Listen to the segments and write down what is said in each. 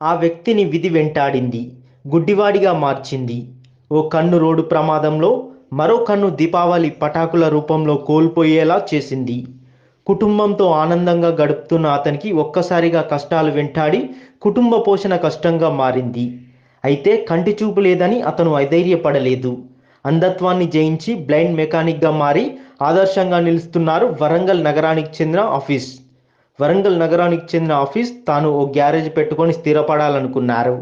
ఆ వ్యక్తిని విధి వెంటాడింది గుడ్డివాడిగా మార్చింది. ఓ కన్ను రోడ్డు ప్రమాదంలో మరో కన్ను దీపావళి పటాకుల రూపంలో కోల్పోయేలా చేసింది. కుటుంబంతో ఆనందంగా గడుపుతున్న అతనికి ఒక్కసారిగా కష్టాలు వెంటాడి కుటుంబ పోషణ కష్టంగా మారింది. అయితే కంటి చూపు లేదని అతను అధైర్యపడలేదు. అంధత్వాన్ని జయించి బ్లైండ్ మెకానిక్గా మారి ఆదర్శంగా నిలుస్తున్నారు వరంగల్ నగరానికి చెందిన ఆఫీస్. వరంగల్ నగరానికి చెందిన ఆఫీస్ తాను ఓ గ్యారేజ్ పెట్టుకొని స్థిరపడాలనుకున్నారు.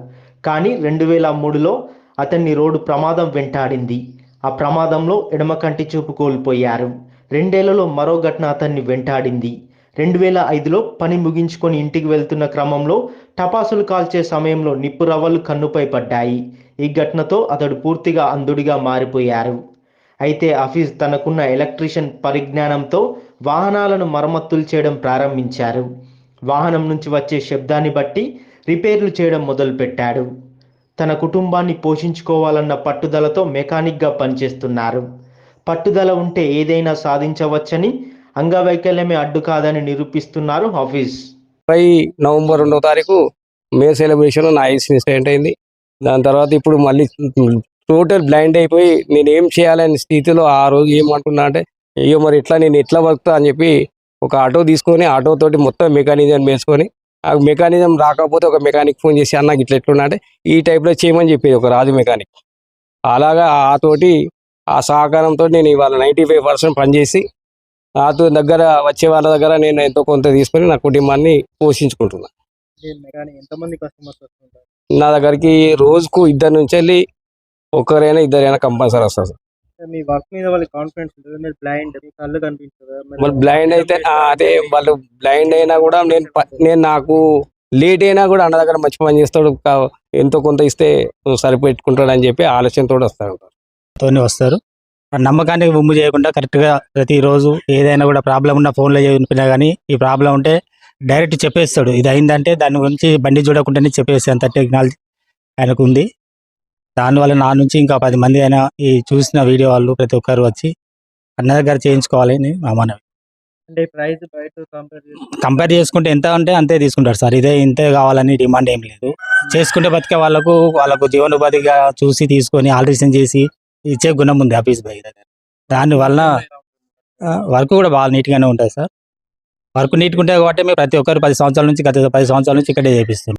కానీ రెండు వేల మూడులో అతన్ని రోడ్డు ప్రమాదం వెంటాడింది. ఆ ప్రమాదంలో ఎడమ కంటి చూపు కోల్పోయారు. రెండేళ్ళలో మరో ఘటన అతన్ని వెంటాడింది. రెండు వేల ఐదులో పని ముగించుకొని ఇంటికి వెళ్తున్న క్రమంలో టపాసులు కాల్చే సమయంలో నిప్పు రవ్వలు కన్నుపై పడ్డాయి. ఈ ఘటనతో అతడు పూర్తిగా అంధుడిగా మారిపోయారు. అయితే హఫీజ్ తనకున్న ఎలక్ట్రీషియన్ పరిజ్ఞానంతో వాహనాలను మరమ్మతులు చేయడం ప్రారంభించారు. వాహనం నుంచి వచ్చే శబ్దాన్ని బట్టి రిపేర్లు చేయడం మొదలుపెట్టాడు. తన కుటుంబాన్ని పోషించుకోవాలన్న పట్టుదలతో మెకానిక్గా పనిచేస్తున్నారు. పట్టుదల ఉంటే ఏదైనా సాధించవచ్చని అంగవైకల్యమే అడ్డు కాదని నిరూపిస్తున్నారు హఫీజ్. ముప్పై నవంబర్ రెండో తారీఖు మే సెలబ్రేషన్ నా ఐస్ ఇన్సిడెంట్ అయింది. దాని తర్వాత ఇప్పుడు మళ్ళీ టోటల్ బ్లైండ్ అయిపోయి నేను ఏం చేయాలనే స్థితిలో ఆ రోజు ఏమంటున్నా అంటే అయ్యో మరి ఎట్లా నేను ఎట్లా బతుకుతా అని చెప్పి ఒక ఆటో తీసుకొని ఆటో తోటి మొత్తం మెకానిజం వేసుకొని ఆ మెకానిజం రాకపోతే ఒక మెకానిక్ ఫోన్ చేసి అన్న ఇట్లా ఎట్లున్నా? అంటే ఈ టైప్లో చేయమని చెప్పేది ఒక రాజు మెకానిక్. అలాగా ఆ తోటి ఆ సహకారంతో నేను ఇవాళ నైంటీ ఫైవ్ పర్సెంట్ పనిచేసి నాతో దగ్గర వచ్చే వాళ్ళ దగ్గర నేను ఎంతో కొంత తీసుకొని నా కుటుంబాన్ని పోషించుకుంటున్నా. మెకానిక్ ఎంతమంది కస్టమర్స్ వస్తుంటారు? నా దగ్గరికి రోజుకు ఇద్దరు నుంచి వెళ్ళి ఒకరైనా ఇద్దరైనా కంపల్సరీ వస్తారు మీ వర్క్ మీద వాళ్ళకి కాన్ఫిడెన్స్ ఉంటుంది? మీరు బ్లైండ్ మీ కళ్ళు కనిపించదు? వాళ్ళు బ్లైండ్ అయితే అదే వాళ్ళు బ్లైండ్ అయినా కూడా నేను నేను నాకు లేట్ అయినా కూడా అన్న దగ్గర మంచి పని చేస్తాడు. ఎంతో కొంత ఇస్తే సరిపెట్టుకుంటాడు అని చెప్పి ఆలోచనతో వస్తారు తోనే వస్తారు. నమ్మకానికి బొమ్ము చేయకుండా కరెక్ట్గా ప్రతిరోజు ఏదైనా కూడా ప్రాబ్లం ఉన్న ఫోన్లో చెప్పినా కానీ ఈ ప్రాబ్లం ఉంటే డైరెక్ట్ చెప్పేస్తాడు. ఇది అయిందంటే దాని గురించి బండి చూడకుండానే చెప్పేసి అంత టెక్నాలజీ ఆయనకు ఉంది దానివల్ల నా నుంచి ఇంకా పది మంది అయినా ఈ చూసిన వీడియో వాళ్ళు ప్రతి ఒక్కరు వచ్చి అన్న దగ్గర చేయించుకోవాలని మా మనవి. అంటే ప్రైస్ బయట కంపేర్ చేసి కంపేర్ చేసుకుంటే ఎంత అంటే అంతే తీసుకుంటారు సార్. ఇదే ఇంతే కావాలని డిమాండ్ ఏం లేదు. చేసుకుంటే బతికే వాళ్ళకు వాళ్ళకు జీవనోపాధిగా చూసి తీసుకొని ఆల్ట్రేషన్ చేసి ఇచ్చే గుణం ఉంది ఆఫీస్ బై దగ్గర. దానివల్ల వర్క్ కూడా బాగా నీట్గానే ఉంటుంది సార్. వర్క్ నీట్గా ఉంటుంది కాబట్టి మేము ప్రతి ఒక్కరు పది సంవత్సరాల నుంచి గత పది సంవత్సరాల నుంచి ఇక్కడే చేపిస్తున్నాం.